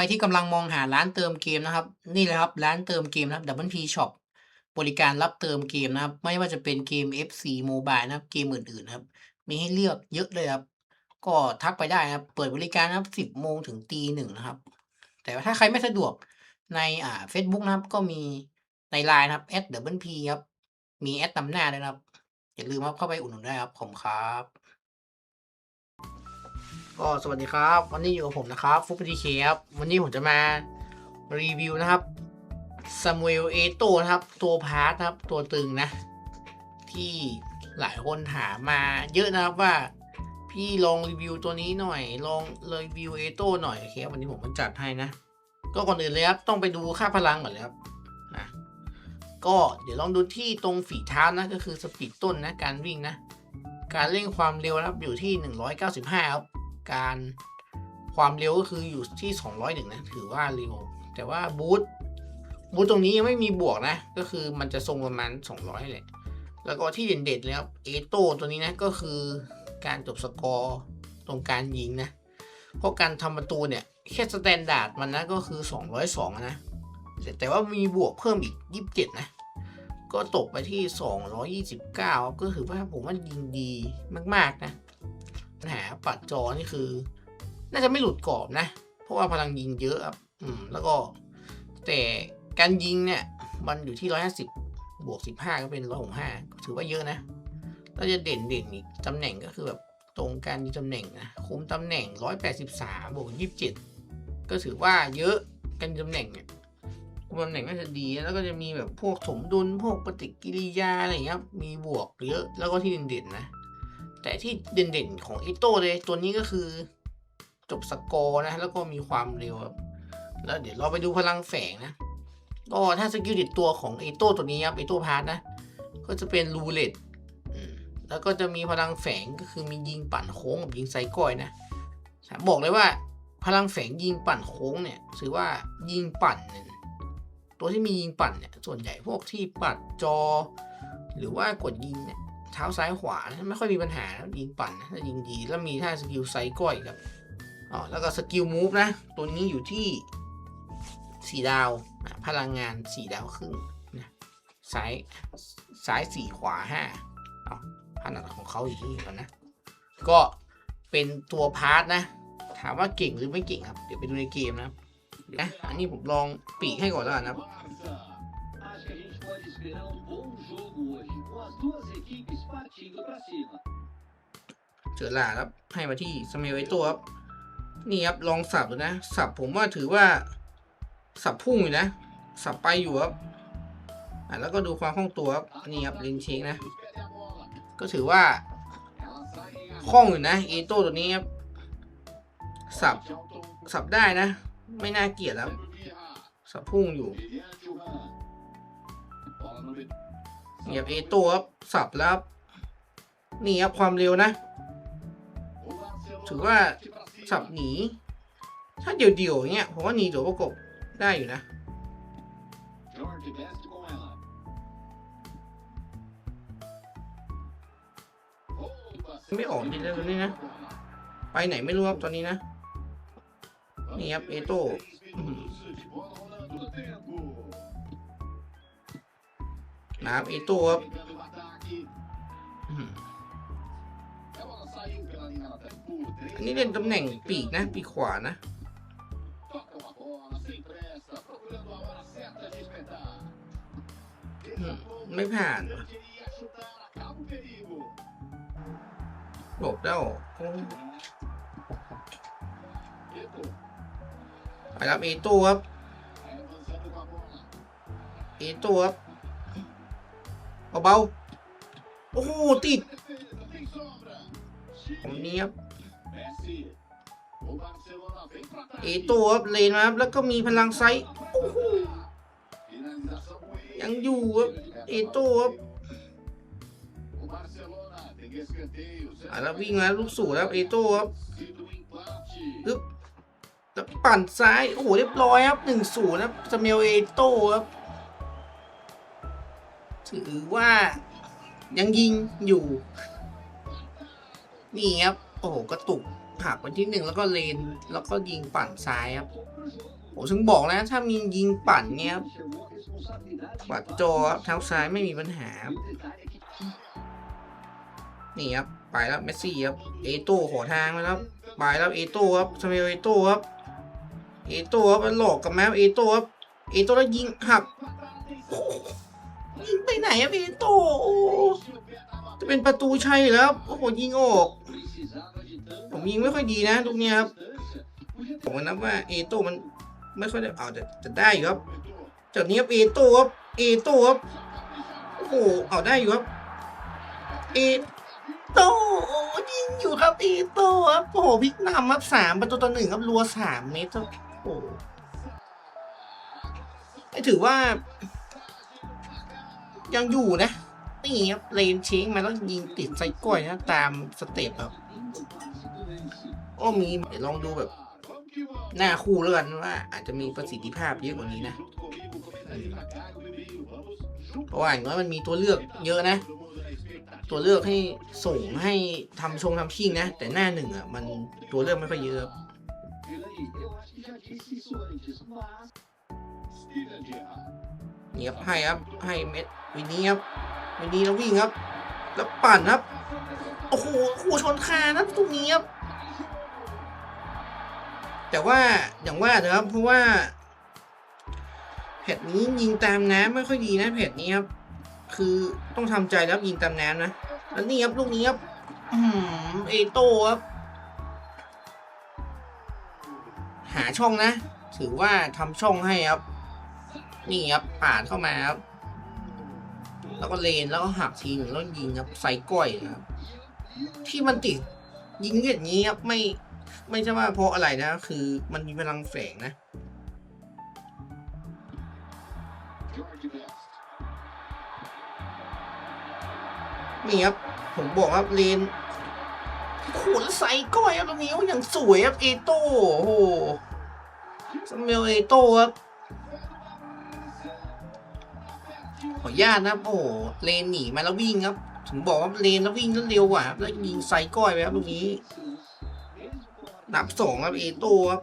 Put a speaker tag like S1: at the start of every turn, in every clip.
S1: รที่กำลังมองหาร้านเติมเกมนะครับ นี่เลยครับร้านเติมเกมนะครับ Double P Shop บริการรับเติมเกมนะครับ ไม่ว่าจะเป็นเกม FC Mobile นะครับ เกมอื่นๆนะครับ มีให้เลือกเยอะเลยครับ ก็ทักไปได้นะครับ เปิดบริการนะครับ 10 โมงถึงตีหนึ่งนะครับ แต่ว่าถ้าใครไม่สะดวกในอ่า Facebook นะครับ ก็มีใน LINE นะครับ s w p ครับ มีแอดนำหน้าด้วยนะครับ อย่าลืมครับเข้าไปอุดหนุนได้ครับผมครับ ก็สวัสดีครับ วันนี้อยู่กับผมนะครับฟุกพีเคครับวันนี้ผมจะมารีวิวนะครับซามูเอลเอโตนะครับ ตัวพาร์ทครับ ตัวตึงนะ ที่หลายคนถามมาเยอะนะครับว่า พี่ลองรีวิวตัวนี้หน่อย ลองรีวิวเอโตหน่อยโอเควันนี้ผมมาจัดให้นะ ก็ก่อนอื่นเลยครับ ต้องไปดูค่าพลังก่อนเลยครับนะก็เดี๋ยวลองดูที่ตรงฝีเท้านะ ก็คือสปีดต้นนะ การวิ่งนะ การเร่งความเร็วนะครับอยู่ที่ 195 ครับ การความเร็วก็คืออยู่ที่ 201 นะ ถือว่าเร็ว แต่ว่าบูทบูทตรงนี้ยังไม่มีบวกนะ ก็คือมันจะทรงประมาณ 200แหละแล้วก็ที่เด่นๆเลยครับเอโต้ตัวนี้นะ ก็คือการจบสกอร์ตรงการยิงนะ เพราะการทำประตูเนี่ย แค่สแตนดาร์ดมันนะก็คือ 202 นะ แต่แต่ว่ามีบวกเพิ่มอีก 27 นะ ก็ตกไปที่ 229ครับก็คือว่าผมว่ายิงดีมากๆนะ ปัญหาปัดจอนี่คือ น่าจะไม่หลุดกรอบนะ เพราะว่าพลังยิงเยอะครับ อืม แล้วก็ แต่การยิงเนี่ย มันอยู่ที่150บบวก15ก็เป็น165ถือว่าเยอะนะแล้วจะเด่นเด่นอีกตำแหน่งก็คือแบบตรงการยิงตำแหน่งนะ คุมตำแหน่ง183บสามบวก27ก็ถือว่าเยอะการยิงตำแหน่งเนี่ยคุมตำแหน่งก็จะดี แล้วก็จะมีแบบพวกสมดุลพวกปฏิกิริยาอะไรเงี้ย มีบวกเยอะ แล้วก็ที่เด่นๆนะ แต่ที่เด่นๆของไอโต้เลยตัวนี้ก็คือ จบสกอร์นะ แล้วก็มีความเร็วครับแล้วเดี๋ยวเราไปดูพลังแฝงนะก็ถ้าสกิลติดตัวของไอโต้ตัวนี้ครับไอโต้พาร์ทนะ ก็จะเป็นรูเลตแล้วก็จะมีพลังแฝงก็คือมียิงปั่นโค้งกับยิงไซก้อยนะบอกเลยว่าพลังแฝงยิงปั่นโค้งเนี่ยถือว่ายิงปั่นเนี่ยตัวที่มียิงปั่นเนี่ยส่วนใหญ่พวกที่ปัดจอ หรือว่ากดยิงเนี่ย เท้าซ้ายขวานะไม่ค่อยมีปัญหานะยิงปั่นนะถ้ายิงดีแล้วมีท่าสกิลไซก้อยครับอ๋อแล้วก็สกิลมูฟนะ ตัวนี้อยู่ที่สี่ดาวพลังงานสี่ดาวครึ่งนะซ้ายซ้ายสี่ขวาห้าเอาขนาดของเขาอยู่ที่ก่อนนะ ก็เป็นตัวพาร์ทนะ ถามว่าเก่งหรือไม่เก่งครับ เดี๋ยวไปดูในเกมนะครับนะอันนี้ผมลองปีกให้ก่อนแล้วกันะครับ
S2: pode esperar um bom jogo hoje, com as duas equipes partindo para cima.
S1: เจอหลาครับ ให้มาที่สเมลไอตัวครับ นี่ครับ ลองสับดูนะ สับผมว่าถือว่า สับพุ่งอยู่นะ สับไปอยู่ครับ อะแล้วก็ดูความคล่องตัวครับ นี่ครับลินเชงนะ ก็ถือว่าคล่องอยู่นะเอโต้ตัวนี้ครับ สับ สับได้นะ ไม่น่าเกลียดแล้ว สับพุ่งอยู่ นี่ครับเอโต้ครับสับแล้วครับนี่ครับความเร็วนะ ถือว่าสับหนี ถ้าเดี่ยวๆอย่างเงี้ยผมว่าหนีตัวประกบได้อยู่นะไม่ออกจริงๆตัวนี้นะ ไปไหนไม่รู้ครับตอนนี้นะ นี่ครับเอโต้ นะครับอีตัวครับอันนี้เล่นตำแหน่งปีกนะ ปีกขวานะไม่ผ่านหลบแด้วไปรับอีตัวครับอีตัวครับ เบาๆ โอ้โหติดผมนี้ครับเอโต้ครับเลนมาครับแล้วก็มีพลังไซส์โอ้โหยังอยู่ครับเอโต้ครับอะแล้ววิ่งมาลูกสู่แล้วเอโต้ครับปึ๊บแล้วปั่นซ้าย โอ้โหเรียบร้อยครับหนึ่งศูนย์ครับสเมลเอโต้ครับ ถือว่ายังยิงอยู่ นี่ครับ โอ้โหกระตุกหักไปที่หนึ่งแล้วก็เลน แล้วก็ยิงปั่นซ้ายครับผมถึงบอกนะถ้ามียิงปั่นเนี้ยครับปัดจครับเท้าซ้ายไม่มีปัญหาครับนี่ครับ ไปแล้วเมสซี่ครับ เอโต้ขอทางมาแล้วไปแล้วเอโต้ครับสเมลเอโต้ครับเอโต้ครับมันหลอกกับแมวเอโต้ครับเอโต้แล้วยิงหักโอ้ ยิงไปไหนครับเอโต้โอ้จะเป็นประตูชัยแล้วโอ้โหยิงออก ผมยิงไม่ค่อยดีนะลูกนี้ครับ ผมนับว่าเอโต้มันไม่ค่อยได้เอาแต่จะได้อยู่ครับจากนี้ครับเอโต้ครับเอโต้ครับโอ้โหเอาได้อยู่ครับเอโต้ยิงอยู่ครับเอโต้ครับโอ้โหพลิกนำครับสามประตูต่อหนึ่งครับรัวสามเมตรครับโอ้โหไอ้ถือว่า ยังอยู่นะ นี่ครับเลนเชงมาแล้วยิงติดไซก้อยนะ ตามสเต็ปครับโอ้มีลองดูแบบ หน้าคู่แล้วกันว่า อาจจะมีประสิทธิภาพเยอะกว่านี้นะเพราะว่าอย่างน้อยมันมีตัวเลือกเยอะนะ ตัวเลือกให้ส่งให้ทำชงทำชิ่งนะ แต่หน้าหนึ่งอะมันตัวเลือกไม่ค่อยเยอะ นี่ครับให้ครับให้เม็ดวินนี้ครับวินนี้แล้ววิ่งครับ แล้วปั่นครับโอ้โหคู่ชนคานะตรงนี้ครับแต่ว่าอย่างว่าเถอะครับเพราะว่าแผดนี้ยิงตามน้ำไม่ค่อยดีนะแผดนี้ครับคือต้องทำใจแล้วยิงตามน้ำนะแล้วนี่ครับลูกนี้ครับอืมเอโต้ครับหาช่องนะ ถือว่าทำช่องให้ครับ นี่ครับปาดเข้ามาครับแล้วก็เลนแล้วก็หักทีหนึงแล้วยิงครับใส่ก้อยครับ ที่มันติดยิงอย่างนี้ครับไม่ไม่ใช่ว่าเพราะอะไรนะ คือมันมีพลังแฝงนะนี่ครับ ผมบอกครับเลนขูดใส่ก้อยครับตรงนี้อย่างสวยครับเอโต้โอ้โหสมเมลเอโต้ครับ ขออนุญาตนะครับ โอ้เลนหนีมาแล้ววิ่งครับ ถึงบอกว่าเลนแล้ววิ่งแล้วเร็วกว่าครับแล้วยิงใส่ก้อยไปครับตรงนี้ นับสองครับเอโต้ครับ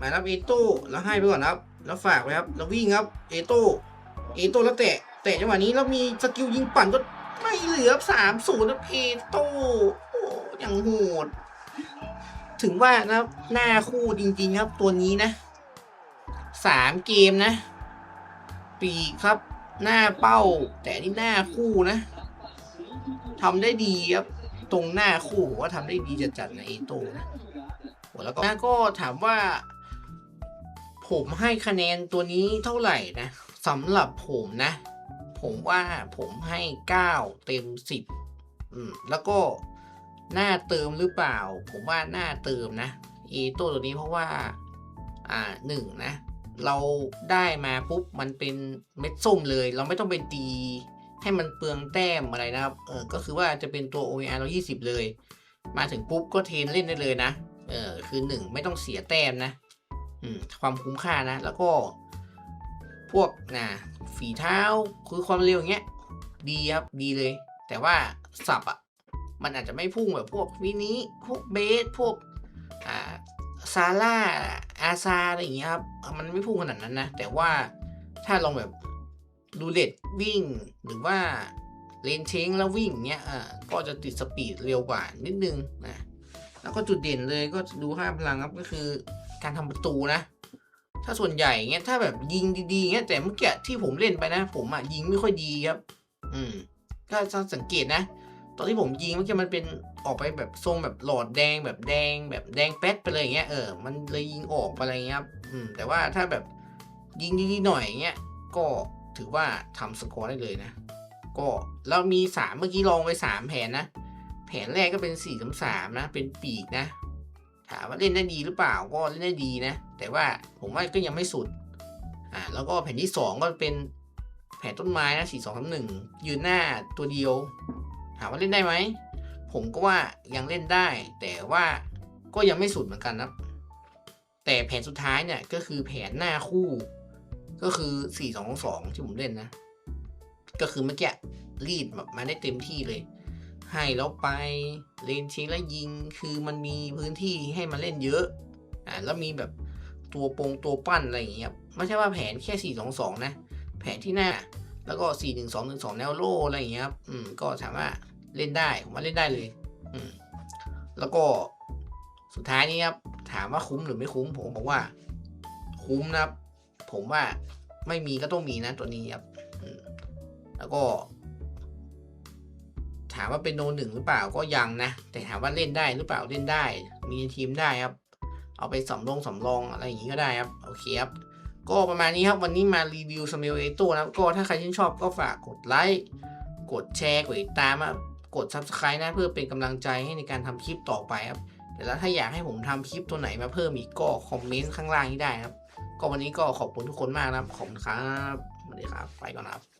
S1: มาครับเอโต้แล้วให้ไปก่อนครับ แล้วฝากไว้ครับ แล้ววิ่งครับเอโต้เอโต้แล้วแตะแตะจังหวะนี้แล้วมีสกิลยิงปั่นก็ไม่เหลือสามศูนย์ครับเอโต้โอ้ย่างโหด ถึงว่านะครับหน้าคู่จริงๆครับตัวนี้นะสามเกมนะ ปีครับ หน้าเป้า แต่นี่หน้าคู่นะทำได้ดีครับตรงหน้าคู่ผมว่าทำได้ดีจัดๆนะเอโตนะแล้วก็ก็ถามว่า ผมให้คะแนนตัวนี้เท่าไหร่นะสำหรับผมนะ ผมว่าผมให้เก้าเต็มสิบอืมแล้วก็หน้าเติมหรือเปล่า ผมว่าหน้าเติมนะเอโตตัวนี้เพราะว่า อ่าหนึ่งนะ เราได้มาปุ๊บมันเป็นเม็ดส้มเลย เราไม่ต้องไปตีให้มันเปลืองแต้มอะไรนะครับเออก็คือว่าจะเป็นตัว OER 120 เลย มาถึงปุ๊บก็เทนเล่นได้เลยนะเออคือหนึ่งไม่ต้องเสียแต้มนะอืมความคุ้มค่านะ แล้วก็พวกนะฝีเท้าคือความเร็วอย่างเงี้ยดีครับดีเลย แต่ว่าสับอะมันอาจจะไม่พุ่งแบบพวกวินี้พวกเบสพวก ซาร่าอาซาอะไรอย่างเงี้ยครับ มันไม่พุ่งขนาดนั้นนะ แต่ว่าถ้าลองแบบดูเลดวิ่งหรือว่าเลนเชงแล้ววิ่งเนี้ยอ่าก็จะติดสปีดเร็วกว่านิดนึงนะแล้วก็จุดเด่นเลยก็ดูค่าพลังครับก็คือการทำประตูนะ ถ้าส่วนใหญ่เงี้ยถ้าแบบยิงดีๆเงี้ยแต่เมื่อกี้ที่ผมเล่นไปนะ ผมอะยิงไม่ค่อยดีครับ อืม ก็สังเกตนะ ตอนที่ผมยิงเมื่อกี้มันเป็นออกไปแบบทรงแบบหลอดแดงแบบแดงแบบแดงแป๊ดไปเลยอย่างเงี้ยเออมันเลยยิงออกไปอะไรเงี้ยครับอืมแต่ว่าถ้าแบบยิงดีๆหน่อยอย่างเงี้ยก็ถือว่าทำสกอร์ได้เลยนะ ก็เรามีสามเมื่อกี้ลองไปสามแผนนะ แผนแรกก็เป็นสี่สามสามนะ เป็นปีกนะ ถามว่าเล่นได้ดีหรือเปล่าก็เล่นได้ดีนะ แต่ว่าผมว่าก็ยังไม่สุดอ่าแล้วก็แผนที่สองก็เป็นแผนต้นไม้นะสี่สองสามหนึ่งยืนหน้าตัวเดียว ถามว่าเล่นได้ไหม ผมก็ว่ายังเล่นได้ แต่ว่าก็ยังไม่สุดเหมือนกันนะแต่แผนสุดท้ายเนี่ยก็คือแผนหน้าคู่ ก็คือสี่สองสองที่ผมเล่นนะ ก็คือเมื่อกี้รีดแบบมาได้เต็มที่เลย ให้แล้วไปเลนชิงแล้วยิง คือมันมีพื้นที่ให้มาเล่นเยอะอ่าแล้วมีแบบตัวปงตัวปั้นอะไรอย่างเงี้ย ไม่ใช่ว่าแผนแค่ 4 2 2 นะ แผนที่หน้า แล้วก็ 4 1 2 1 2 แนวโล่อะไรอย่างเงี้ยครับ อืม ก็สามารถเล่นได้ผมว่าเล่นได้เลย อืม แล้วก็สุดท้ายนี้ครับ ถามว่าคุ้มหรือไม่คุ้ม ผมบอกว่า คุ้มนะครับ ผมว่าไม่มีก็ต้องมีนะตัวนี้ครับอืมแล้วก็ ถามว่าเป็นโนหนึ่งหรือเปล่าก็ยังนะ แต่ถามว่าเล่นได้หรือเปล่าเล่นได้ มีทีมได้ครับ เอาไปสำรองสำรองอะไรอย่างนี้ก็ได้ครับ โอเคครับ ก็ประมาณนี้ครับ วันนี้มารีวิวสมิลเอโต้นะครับ ก็ถ้าใครชื่นชอบก็ฝากกดไลค์ กดแชร์ กดติดตามกด Subscribe นะเพื่อเป็นกำลังใจให้ในการทำคลิปต่อไปครับแล้วถ้าอยากให้ผมทำคลิปตัวไหนมาเพิ่มอีกก็คอมเมนต์ข้างล่างนี้ได้ครับ ก็วันนี้ก็ขอบคุณทุกคนมากนะครับ ขอบคุณครับสวัสดีครับ ไปก่อนครับ